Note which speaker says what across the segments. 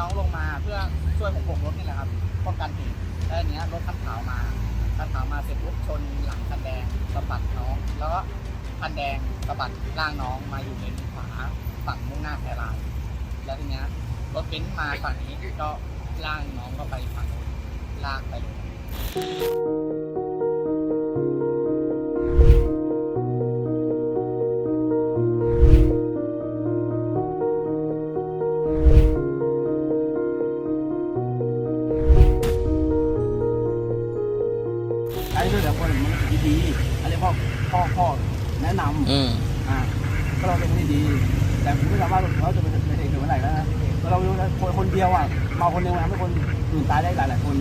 Speaker 1: น้องลงมาเพื่อช่วยผมโบกรถนี่แหละครับป้องกันเหตุแล้วอันเนี้ยรถคันขาวมาคันขาวมาเสร็จปุ๊บชนหลังคันแดงสะบัดน้อง แล้วก็คันแดงสะบัดร่างน้องมาอยู่เลนขวาฝั่งมุ่งหน้าแพรลายแล้วทีเนี้ยรถเบนซ์มาฝั่งนี้ก็ล่างน้องก็ไปฝั่งนู้นลากไปเลย
Speaker 2: ดีๆอันนี้พ่อพ่อพ่อแนะน
Speaker 3: อืมำ
Speaker 2: อ่าก็เราเป็นคนที่ดี แต่ผมไม่สามารถเราจะเป็นเป็นเอกถึงเมื่อไหร่แล้วนะเรารู้นะคนคนเดียวอะเมาคนเดียวมันทำให้คนอื่นตายได้หลายหลายๆคน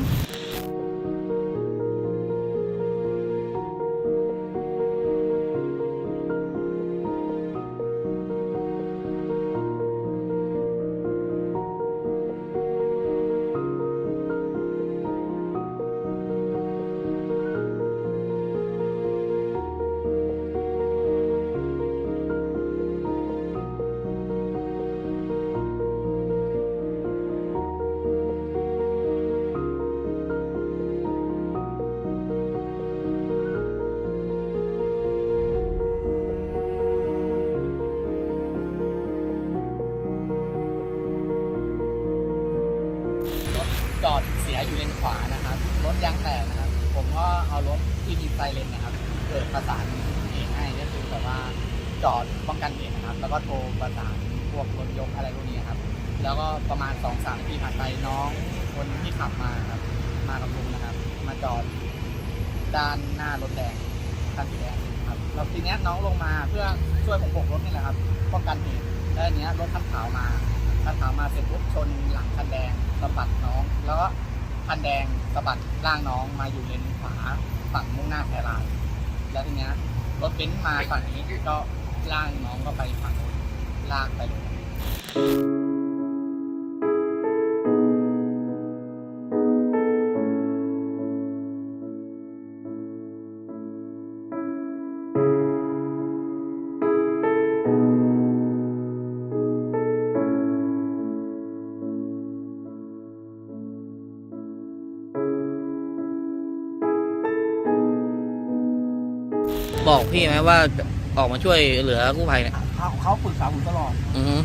Speaker 1: อดเสียอยู่เลนขวานะครับ รถยางแตกนะครับ ผมก็เอารถที่มีไซเรนนะครับ เกิดประสานเองให้ก็คือแบบว่าจอดป้องกันเหตุนะครับ แล้วก็โทรประสานพวกรถยกอะไรพวกนี้ครับ แล้วก็ประมาณสองสามนาทีผ่านไปน้องคนที่ขับมาครับ มากับลุงนะครับ มาจอดด้านหน้ารถแดงคันสีแดงครับแล้วทีเนี้ยน้องลงมาเพื่อช่วยผมโบกรถนี่แหละครับ ป้องกันเหตุแล้วอันเนี้ยรถคันขาวมาคันขาวมาเสร็จปุ๊บชนหลังคันแดงสะบัดน้อง แล้วก็ คันแดงสะบัดร่างน้องมาอยู่เลนขวาฝั่งมุ่งหน้าแพรลายแล้วทีเนี้ยรถเบนซ์มาฝั่งนี้ก็ล่างน้องก็ไปฝั่งลากไปเลย
Speaker 3: บอกพี่ไหมว่าออกมาช่วยเหลือกู้ภัยเนี่ย
Speaker 2: เขาเขาปรึกษาผมตลอด
Speaker 3: อือฮึ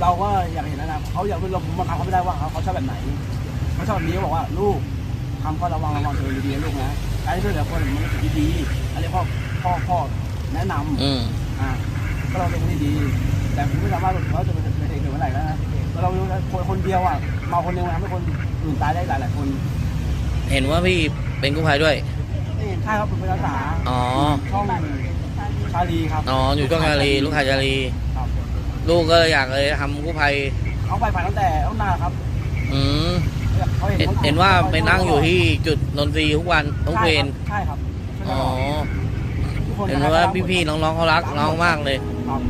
Speaker 2: เราก็อยากเห็นนะนะเขาอยากเราผมบังคับเขาไม่ได้ว่าเขาเขาชอบแบบไหนเขาชอบแบบนี้เขาบอกว่าลูกทำก็ระวังระวังตัวดีๆนะลูกนะใช้ด้วยแต่คนมันดีๆอันนี้พ่อพ่อพ่อแนะนำ
Speaker 3: อืม
Speaker 2: อ่าก็เราเป็นคนที่ดี แต่ผมไม่สามารถเราจะเป็นเป็นเอกถึงเมื่อไหร่แล้วนะเรารู้นะคนคนเดียวอะเมาคนเดียวมันทำให้คนอื่นตายได้หลายหลายๆคน
Speaker 3: เห็นว่าพี่เป็นกู้ภัยด้วย
Speaker 2: ใช่ครับเป็นภาษา
Speaker 3: อ๋อ
Speaker 2: ช่องชาลีครับ
Speaker 3: อ๋อ อยู่ช่องชาลีลูกชายชาลี
Speaker 2: ครับ
Speaker 3: ลูกก็เลยอยากเลยทำกู้ภัย
Speaker 2: เขาไปผ่านตั้งแต่ตั้งนานครับ
Speaker 3: อืม
Speaker 2: เขาเห็น
Speaker 3: เห็นเห็นว่าไปนั่งอยู่ที่จุดนนทรีย์ทุกวันทุกเวร
Speaker 2: ใช่ครับ
Speaker 3: อ๋อ
Speaker 2: ทุกค
Speaker 3: เห็นว่าพี่ๆน้องๆเขารักน้องมากเลย
Speaker 2: ครับ